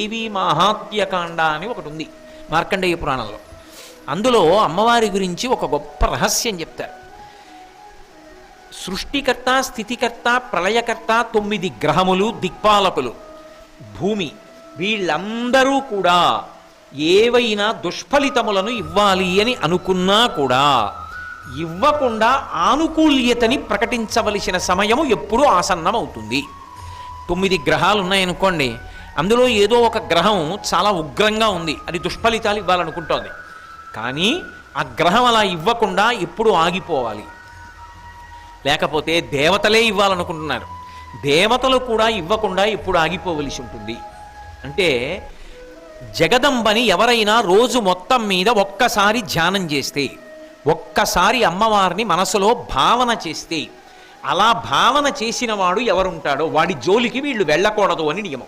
దేవి మహాత్యకాండ అని ఒకటి ఉంది మార్కండేయ పురాణంలో. అందులో అమ్మవారి గురించి ఒక గొప్ప రహస్యం చెప్తారు. సృష్టికర్త స్థితికర్త ప్రళయకర్త తొమ్మిది గ్రహములు దిక్పాలకులు భూమి వీళ్ళందరూ కూడా ఏవైనా దుష్ఫలితములను ఇవ్వాలి అని అనుకున్నా కూడా ఇవ్వకుండా ఆనుకూల్యతని ప్రకటించవలసిన సమయము ఎప్పుడూ ఆసన్నమవుతుంది. తొమ్మిది గ్రహాలు ఉన్నాయనుకోండి అందులో ఏదో ఒక గ్రహం చాలా ఉగ్రంగా ఉంది. అది దుష్ఫలితాలు ఇవ్వాలనుకుంటోంది. కానీ ఆ గ్రహం అలా ఇవ్వకుండా ఎప్పుడు ఆగిపోవాలి. లేకపోతే దేవతలే ఇవ్వాలనుకుంటున్నారు. దేవతలు కూడా ఇవ్వకుండా ఎప్పుడు ఆగిపోవలసి ఉంటుంది. అంటే జగదంబని ఎవరైనా రోజు మొత్తం మీద ఒక్కసారి ధ్యానం చేస్తే ఒక్కసారి అమ్మవారిని మనసులో భావన చేస్తే అలా భావన చేసిన వాడు ఎవరుంటాడో వాడి జోలికి వీళ్ళు వెళ్ళకూడదు అని నియమం.